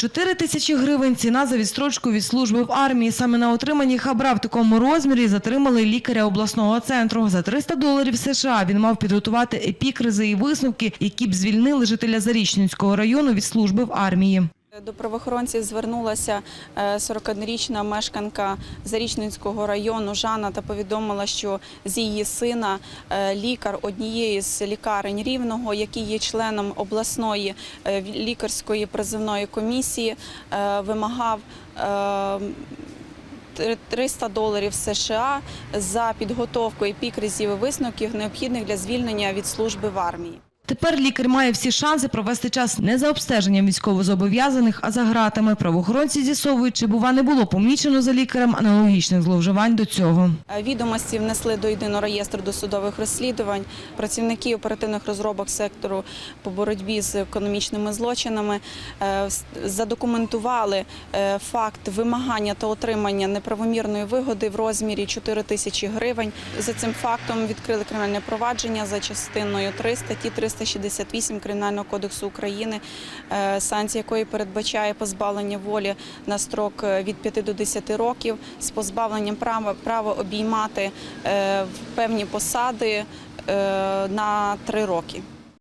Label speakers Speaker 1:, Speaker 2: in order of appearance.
Speaker 1: 4 тисячі гривень – ціна за відстрочку від служби в армії. Саме на отриманні хабра в такому розмірі затримали лікаря обласного центру. За 300 доларів США він мав підготувати епікризи і висновки, які б звільнили жителя Зарічненського району від служби в армії.
Speaker 2: До правоохоронців звернулася е, 41-річна мешканка Зарічненського району Жанна та повідомила, що з її сина е, лікар однієї з лікарень Рівного, який є членом обласної е, лікарської призивної комісії, е, вимагав. е, 300 доларів США за підготовку епікризів і висновків, необхідних для звільнення від служби в армії.
Speaker 1: Тепер лікар має всі шанси провести час не за обстеженням військовозобов'язаних, а за гратами. Правоохоронці з'ясовують, чи бува не було помічено за лікарем аналогічних зловживань до цього.
Speaker 2: Е, Відомості внесли до єдиного реєстру досудових розслідувань. Працівники оперативних розробок сектору по боротьбі з економічними злочинами е, задокументували е, факт вимагання та отримання неправомірної вигоди в розмірі 4 тисячі гривень. За цим фактом відкрили кримінальне провадження за частиною 3 статті 368 Кримінального кодексу України, е, санкція якої передбачає позбавлення волі на строк е, від 5 до 10 років з позбавленням права, права обіймати е, певні посади на 3 роки.